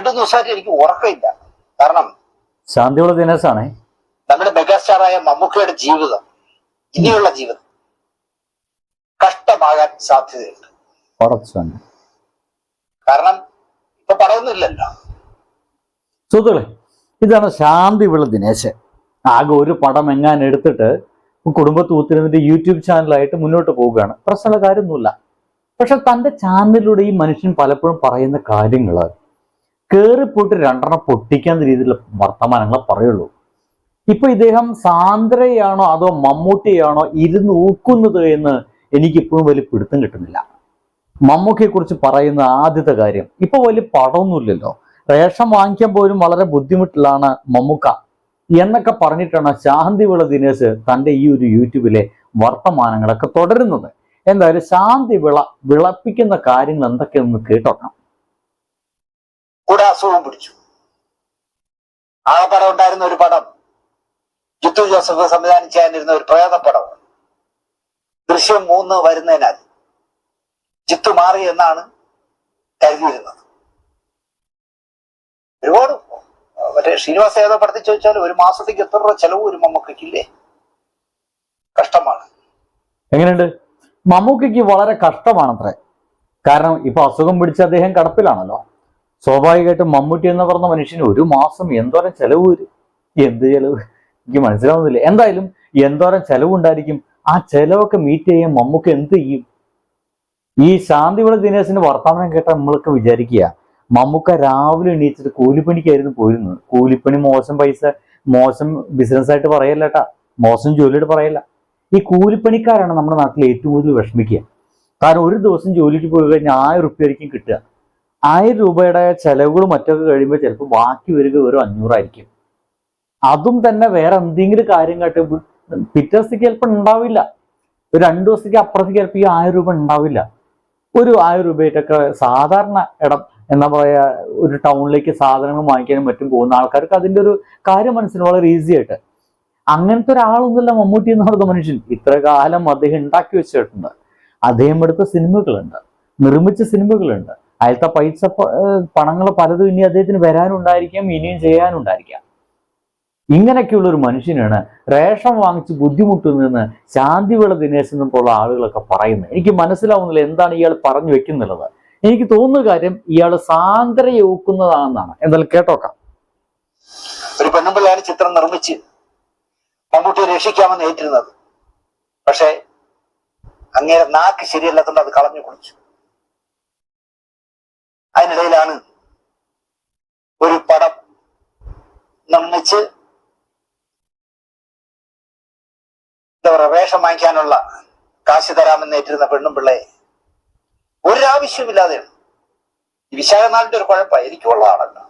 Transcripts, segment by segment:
രണ്ടു ദിവസമായിട്ട് എനിക്ക് ഉറക്കമില്ല. കാരണം ശാന്തിയുള്ള ദിനേശാണ്. നമ്മുടെ മെഗാസ്റ്റാറായ മമ്മൂക്കയുടെ ജീവിതം ഇനിയുള്ള ജീവിതം കഷ്ടമാകാൻ സാധ്യതയുണ്ട്. കാരണം ഇപ്പൊ പറയുന്നില്ലല്ലോ. സുഹൃത്തുക്കളെ ഇതാണ് ശാന്തിവിള ദിനേശൻ. ആകെ ഒരു പടം എങ്ങാൻ എടുത്തിട്ട് കുടുംബത്ത് ഒത്തിരുന്നിട്ട് യൂട്യൂബ് ചാനലായിട്ട് മുന്നോട്ട് പോവുകയാണ്. പ്രശ്നമുള്ള കാര്യമൊന്നുമില്ല. പക്ഷെ തന്റെ ചാനലിലൂടെ ഈ മനുഷ്യൻ പലപ്പോഴും പറയുന്ന കാര്യങ്ങൾ കയറിപ്പോയിട്ട് രണ്ടെണ്ണം പൊട്ടിക്കാത്ത രീതിയിലുള്ള വർത്തമാനങ്ങൾ പറയുള്ളൂ. ഇപ്പൊ ഇദ്ദേഹം സാന്ദ്രയാണോ അതോ മമ്മൂട്ടിയാണോ ഇരുന്ന് ഊക്കുന്നത് എന്ന് എനിക്കിപ്പോഴും വലിയ പിടുത്തം കിട്ടുന്നില്ല. മമ്മൂക്കയെ കുറിച്ച് പറയുന്ന ആദ്യത്തെ കാര്യം ഇപ്പൊ വലിയ പടമൊന്നുമില്ലല്ലോ. റേഷൻ വാങ്ങിക്കാൻ പോലും വളരെ ബുദ്ധിമുട്ടിലാണ് മമ്മൂക്ക. എന്നൊക്കെ പറഞ്ഞിട്ടാണ് ശാന്തിവിള ദിനേശ് തന്റെ ഈ ഒരു യൂട്യൂബിലെ വർത്തമാനങ്ങളൊക്കെ തുടരുന്നത്. എന്തായാലും ശാന്തി വിള വിളപ്പിക്കുന്ന കാര്യങ്ങൾ എന്തൊക്കെയൊന്ന് കേട്ടോക്കാം കൂടെ അസുഖം പിടിച്ചു. ആ പടം ഉണ്ടായിരുന്ന ഒരു പടം ജിത്തു ജോസഫ് സംവിധാനം ചെയ്യാനിരുന്ന ഒരു പ്രേത പടം. ദൃശ്യം മൂന്ന് വരുന്നതിനാൽ ജിത്തു മാറി എന്നാണ് കരുതിയിരുന്നത്. ഒരുപാട് മറ്റേ ശ്രീനിവാസ ഏതോ പടത്തിൽ ചോദിച്ചാൽ ഒരു മാസത്തേക്ക് എത്ര രൂപ ചെലവ് ഒരു മമ്മൂക്കില്ലേ കഷ്ടമാണ്. എങ്ങനെയുണ്ട്? മമ്മൂക്കയ്ക്ക് വളരെ കഷ്ടമാണത്രേ. കാരണം ഇപ്പൊ അസുഖം പിടിച്ച അദ്ദേഹം കടപ്പിലാണല്ലോ. സ്വാഭാവികമായിട്ടും മമ്മൂട്ടി എന്ന് പറഞ്ഞ മനുഷ്യന് ഒരു മാസം എന്തോരം ചെലവ് വരും? എന്ത് ചെലവ്? എനിക്ക് മനസ്സിലാവുന്നില്ല. എന്തായാലും എന്തോരം ചെലവുണ്ടായിരിക്കും? ആ ചെലവൊക്കെ മീറ്റ് ചെയ്യാൻ മമ്മൂക്ക് എന്ത് ചെയ്യും? ഈ ശാന്തിവിള ദിനേശിന്റെ വർത്തമാനം കേട്ട നമ്മളൊക്കെ വിചാരിക്കുക മമ്മൂക്ക രാവിലെ എണീച്ചിട്ട് കൂലിപ്പണിക്കായിരുന്നു പോയിരുന്നത്. കൂലിപ്പണി മോശം പൈസ മോശം ബിസിനസ് ആയിട്ട് പറയല്ല മോശം ജോലിയായിട്ട് പറയല്ല. ഈ കൂലിപ്പണിക്കാരാണ് നമ്മുടെ നാട്ടിൽ ഏറ്റവും കൂടുതൽ വിഷമിക്കുക. കാരണം ഒരു ദിവസം ജോലിക്ക് പോയി കഴിഞ്ഞാൽ ആയിരം റുപ്യ ആയിരിക്കും കിട്ടുക. ആയിരം രൂപയുടെ ചെലവുകൾ മറ്റൊക്കെ കഴിയുമ്പോൾ ചിലപ്പോൾ ബാക്കി വരിക വെറും അഞ്ഞൂറായിരിക്കും. അതും തന്നെ വേറെ എന്തെങ്കിലും കാര്യം കാട്ടി പിറ്റേ ദിവസത്തേക്ക് ചിലപ്പോൾ ഉണ്ടാവില്ല. ഒരു രണ്ടു ദിവസത്തേക്ക് അപ്പുറത്തേക്ക് ചിലപ്പോൾ ഈ ആയിരം രൂപ ഉണ്ടാവില്ല. ഒരു ആയിരം രൂപയായിട്ടൊക്കെ സാധാരണ ഇടം എന്താ പറയുക ഒരു ടൗണിലേക്ക് സാധനങ്ങൾ വാങ്ങിക്കാനും മറ്റും പോകുന്ന ആൾക്കാർക്ക് അതിന്റെ ഒരു കാര്യം മനസ്സിന് വളരെ ഈസി ആയിട്ട്. അങ്ങനത്തെ ഒരാളൊന്നുമല്ല മമ്മൂട്ടി എന്ന് പറയുന്ന മനുഷ്യൻ. ഇത്ര കാലം അദ്ദേഹം ഉണ്ടാക്കി വെച്ചിട്ടുണ്ട്. അദ്ദേഹം എടുത്ത സിനിമകളുണ്ട്. നിർമ്മിച്ച സിനിമകളുണ്ട്. അയാളത്തെ പൈസ പണങ്ങൾ പലതും ഇനി അദ്ദേഹത്തിന് വരാനുണ്ടായിരിക്കാം ഇനിയും ചെയ്യാനുണ്ടായിരിക്കാം. ഇങ്ങനെയൊക്കെയുള്ള ഒരു മനുഷ്യനാണ് റേഷൻ വാങ്ങിച്ച് ബുദ്ധിമുട്ടുന്നതെന്ന് ശാന്തിവിള ദിനേശ് എന്നുള്ള ആളുകളൊക്കെ പറയുന്നത്. എനിക്ക് മനസ്സിലാവുന്നില്ല എന്താണ് ഇയാൾ പറഞ്ഞു വെക്കുന്നുള്ളത്. എനിക്ക് തോന്നുന്ന കാര്യം ഇയാൾ സാന്ദ്രയൊക്കുന്നതാണെന്നാണ് എന്തായാലും കേട്ടോക്കാം. ഒരു പെണ്ണുമ്പിള്ളയാണ് ചിത്രം നിർമ്മിച്ച് മമ്മൂട്ടിയെ രക്ഷിക്കാമെന്ന് ഏറ്റിരുന്നത്. പക്ഷേ അങ്ങേ നാക്ക് ശരിയല്ലാത്തതുകൊണ്ട് അത് കളഞ്ഞു കുടിച്ചു. അതിനിടയിലാണ് ഒരു പടം നിർമ്മിച്ച് എന്താ പറയുക വേഷം വാങ്ങിക്കാനുള്ള കാശ് തരാമെന്ന് ഏറ്റിരുന്ന പെണ്ണും പിള്ളയെ. ഒരാവശ്യമില്ലാതെയാണ് ഈ വിശാഖനാളിന്റെ ഒരു കുഴപ്പമാണ് എനിക്കുള്ളതാണല്ലോ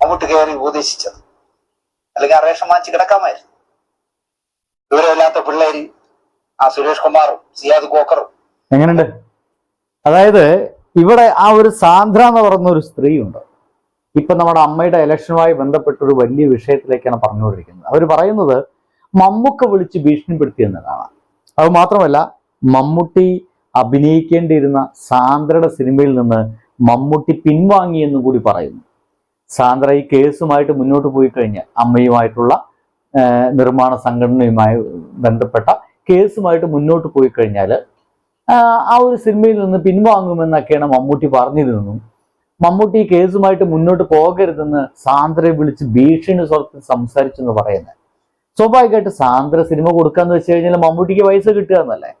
അങ്ങോട്ട് കയറി ഉപദേശിച്ചത്. അല്ലെങ്കിൽ ആ റേഷൻ വാങ്ങിച്ച് കിടക്കാമായിരുന്നു. വിവരമില്ലാത്ത പിള്ളേര് ആ സുരേഷ് കുമാറും സിയാദ് കോക്കറും എങ്ങനെയുണ്ട് അതായത് ഇവിടെ ആ ഒരു സാന്ദ്ര എന്ന് പറയുന്ന ഒരു സ്ത്രീയുണ്ട്. ഇപ്പൊ നമ്മുടെ അമ്മയുടെ ഇലക്ഷനുമായി ബന്ധപ്പെട്ട ഒരു വലിയ വിഷയത്തിലേക്കാണ് പറഞ്ഞുകൊണ്ടിരിക്കുന്നത്. അവർ പറയുന്നത് മമ്മൂക്ക വിളിച്ച് ഭീഷണിപ്പെടുത്തി എന്നതാണ്. അത് മാത്രമല്ല മമ്മൂട്ടി അഭിനയിക്കേണ്ടിയിരുന്ന സാന്ദ്രയുടെ സിനിമയിൽ നിന്ന് മമ്മൂട്ടി പിൻവാങ്ങി എന്നും കൂടി പറയുന്നു. സാന്ദ്ര ഈ കേസുമായിട്ട് മുന്നോട്ട് പോയി കഴിഞ്ഞാൽ അമ്മയുമായിട്ടുള്ള നിർമ്മാണ സംഘടനയുമായി ബന്ധപ്പെട്ട കേസുമായിട്ട് മുന്നോട്ട് പോയി കഴിഞ്ഞാൽ ആ ഒരു സിനിമയിൽ നിന്ന് പിൻവാങ്ങുമെന്നൊക്കെയാണ് മമ്മൂട്ടി പറഞ്ഞിരുന്നതും. മമ്മൂട്ടി കേസുമായിട്ട് മുന്നോട്ട് പോകരുതെന്ന് സാന്ദ്രയെ വിളിച്ച് ഭീഷണി സ്വരത്തിൽ സംസാരിച്ചെന്ന് പറയുന്നത്. സ്വാഭാവികമായിട്ട് സാന്ദ്ര സിനിമ കൊടുക്കാന്ന് വെച്ച് കഴിഞ്ഞാൽ മമ്മൂട്ടിക്ക് പൈസ കിട്ടുക എന്നല്ലേ?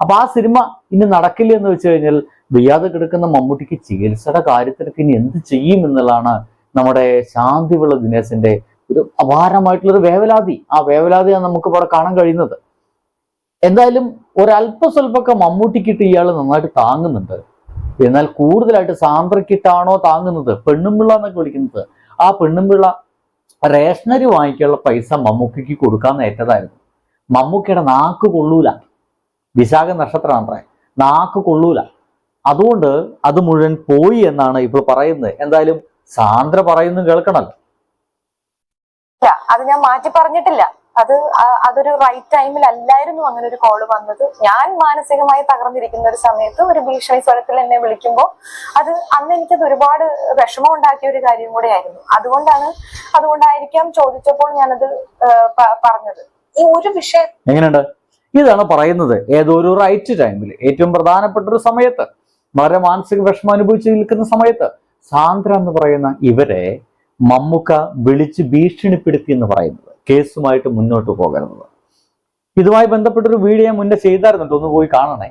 അപ്പൊ ആ സിനിമ ഇനി നടക്കില്ല എന്ന് വെച്ച് കഴിഞ്ഞാൽ വയ്യാതെ കിടക്കുന്ന മമ്മൂട്ടിക്ക് ചികിത്സയുടെ കാര്യത്തിലൊക്കെ ഇനി എന്ത് ചെയ്യും എന്നുള്ളതാണ് നമ്മുടെ ശാന്തിവിള ദിനേശന്റെ ഒരു അപാരമായിട്ടുള്ള ഒരു വേവലാതി. ആ വേവലാതിയാണ് നമുക്ക് ഇവിടെ കാണാൻ കഴിയുന്നത്. എന്തായാലും ഒരല്പ സ്വല്പമൊക്കെ മമ്മൂട്ടിക്കിട്ട് ഇയാൾ നന്നായിട്ട് താങ്ങുന്നുണ്ട്. എന്നാൽ കൂടുതലായിട്ട് സാന്ദ്രക്കിട്ടാണോ താങ്ങുന്നത്? പെണ്ണുമ്പിള്ള എന്നൊക്കെ വിളിക്കുന്നത്. ആ പെണ്ണുമ്പിള്ള റേഷനറി വാങ്ങിക്കാനുള്ള പൈസ മമ്മൂക്കിക്ക് കൊടുക്കാമെന്ന് ഏറ്റതായിരുന്നു. മമ്മൂക്കയുടെ നാക്ക് കൊള്ളൂല. വിശാഖ നക്ഷത്രമാണ് നാക്ക് കൊള്ളൂല. അതുകൊണ്ട് അത് മുഴുവൻ പോയി എന്നാണ് ഇപ്പോൾ പറയുന്നത്. എന്തായാലും സാന്ദ്ര പറയുന്നു കേൾക്കണല്ലോ അത് ഞാൻ മാറ്റി പറഞ്ഞിട്ടില്ല. അത് അതൊരു റൈറ്റ് ടൈമിൽ അല്ലായിരുന്നു അങ്ങനെ ഒരു കോൾ വന്നത്. ഞാൻ മാനസികമായി തകർന്നിരിക്കുന്ന ഒരു സമയത്ത് ഒരു ഭീഷണി സ്വരത്തിൽ എന്നെ വിളിക്കുമ്പോൾ അത് അന്ന് എനിക്കത് ഒരുപാട് വിഷമം ഉണ്ടാക്കിയ ഒരു കാര്യം കൂടെ ആയിരുന്നു അതുകൊണ്ടാണ് അതുകൊണ്ടായിരിക്കാം ചോദിച്ചപ്പോൾ ഞാനത് പറഞ്ഞത്. ഈ ഒരു വിഷയം എങ്ങനെയുണ്ട്? ഇതാണ് പറയുന്നത്. ഏതോ ഒരു റൈറ്റ് ടൈമിൽ ഏറ്റവും പ്രധാനപ്പെട്ട ഒരു സമയത്ത്. വളരെ മാനസിക വിഷമം അനുഭവിച്ച് നിൽക്കുന്ന സമയത്ത്. സാന്ദ്ര എന്ന് പറയുന്ന ഇവരെ മമ്മുക്ക വിളിച്ച് ഭീഷണിപ്പെടുത്തി എന്ന് പറയുന്നത്. കേസുമായിട്ട് മുന്നോട്ട് പോകരുന്നത് ഇതുമായി ബന്ധപ്പെട്ടൊരു വീഡിയോ മുന്നേ ചെയ്തായിരുന്നുണ്ട് ഒന്ന് പോയി കാണണേ.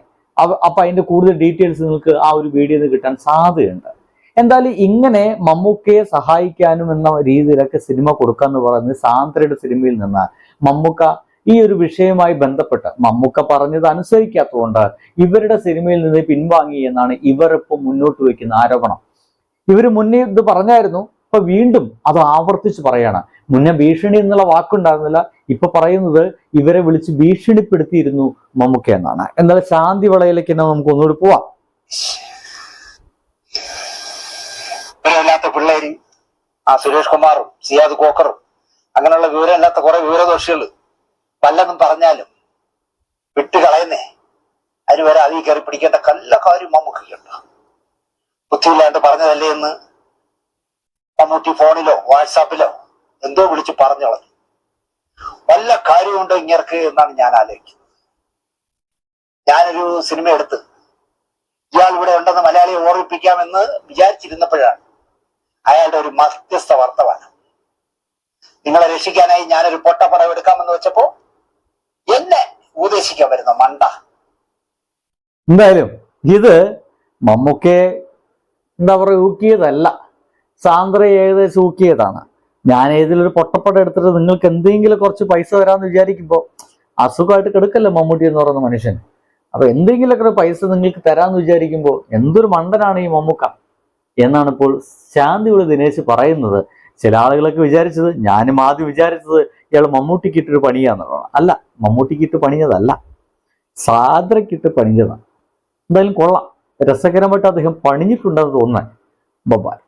അപ്പൊ അതിന്റെ കൂടുതൽ ഡീറ്റെയിൽസ് നിങ്ങൾക്ക് ആ ഒരു നിന്ന് കിട്ടാൻ സാധ്യതയുണ്ട്. എന്തായാലും ഇങ്ങനെ മമ്മൂക്കയെ സഹായിക്കാനും എന്ന രീതിയിലൊക്കെ സിനിമ കൊടുക്കുക എന്ന് പറയുന്നത് സാന്ദ്രയുടെ സിനിമയിൽ നിന്ന് മമ്മൂക്ക ഈ ഒരു വിഷയവുമായി ബന്ധപ്പെട്ട് മമ്മൂക്ക പറഞ്ഞത് അനുസരിക്കാത്തതുകൊണ്ട് ഇവരുടെ സിനിമയിൽ നിന്ന് പിൻവാങ്ങി എന്നാണ് ഇവരിപ്പം മുന്നോട്ട് വയ്ക്കുന്ന ആരോപണം. ഇവർ മുന്നേ ഇത് പറഞ്ഞായിരുന്നു ഇപ്പൊ വീണ്ടും അത് ആവർത്തിച്ച് പറയാണ്. മുന്നേ ഭീഷണി എന്നുള്ള വാക്കുണ്ടായിരുന്നില്ല. ഇപ്പൊ പറയുന്നത് ഇവരെ വിളിച്ച് ഭീഷണിപ്പെടുത്തിയിരുന്നു മമ്മൂക്ക എന്നാണ്. എന്നാൽ ശാന്തി വളയിലേക്ക് തന്നെ നമുക്ക് ഒന്നുകൂടി പോവാം. പിള്ളേര് ആ സുരേഷ് കുമാറും സിയാദ് കോക്കറും അങ്ങനെയുള്ള വിവരമില്ലാത്ത കുറെ വിവരദോഷികൾ വല്ലതും പറഞ്ഞാലും വിട്ടുകളയുന്നേ. അതിന് വരെ അതിൽ കയറി പിടിക്കേണ്ട കല്ല കാര്യം മമ്മൂക്കുണ്ട് ബുദ്ധിയില്ലാണ്ട് പറഞ്ഞതല്ലേ എന്ന് മമ്മൂട്ടി ഫോണിലോ വാട്സാപ്പിലോ? എന്തോ വിളിച്ച് പറഞ്ഞു കളഞ്ഞു വല്ല കാര്യമുണ്ടോ ഇങ്ങർക്ക് എന്നാണ് ഞാൻ ആലോചിക്കുന്നത്. ഞാനൊരു സിനിമ എടുത്ത് ഇയാൾ ഇവിടെ ഉണ്ടെന്ന് മലയാളിയെ ഓർമ്മിപ്പിക്കാമെന്ന് വിചാരിച്ചിരുന്നപ്പോഴാണ് അയാളുടെ ഒരു മധ്യസ്ഥ വർത്തമാനം. നിങ്ങളെ രക്ഷിക്കാനായി ഞാനൊരു പൊട്ടപ്പടവ് എടുക്കാമെന്ന് വെച്ചപ്പോ എന്നെ ഉപദേശിക്കാൻ വരുന്ന മണ്ട. എന്തായാലും ഇത് മമ്മൂക്കയെ എന്താ പറയുക ഊക്കിയതല്ല സാന്ദ്ര ഏകദേശം ഊക്കിയതാണ് ഞാൻ ഏതിലൊരു പൊട്ടപ്പടം എടുത്തിട്ട് നിങ്ങൾക്ക് എന്തെങ്കിലും കുറച്ച് പൈസ തരാമെന്ന് വിചാരിക്കുമ്പോൾ അസുഖമായിട്ട് കെടുക്കല്ലേ മമ്മൂട്ടി എന്ന് പറയുന്ന മനുഷ്യൻ. അപ്പൊ എന്തെങ്കിലുമൊക്കെ ഒരു പൈസ നിങ്ങൾക്ക് തരാമെന്ന് വിചാരിക്കുമ്പോൾ എന്തൊരു മണ്ടനാണ് ഈ മമ്മൂക്ക? എന്നാണ് ഇപ്പോൾ ശാന്തിയുടെ ദിനേശ് പറയുന്നത്. ചില ആളുകളൊക്കെ വിചാരിച്ചത് ഞാനും ആദ്യം വിചാരിച്ചത് ഇയാൾ മമ്മൂട്ടിക്ക് ഇട്ടൊരു പണിയാന്നുള്ളതാണ് അല്ല മമ്മൂട്ടിക്ക് ഇട്ട് പണിഞ്ഞതല്ല. സാദ്രക്കിട്ട് പണിഞ്ഞതാണ്. എന്തായാലും കൊള്ളാം. രസകരമായിട്ട് അദ്ദേഹം പണിഞ്ഞിട്ടുണ്ടെന്ന് തോന്നുന്നത് ബൊബായ്.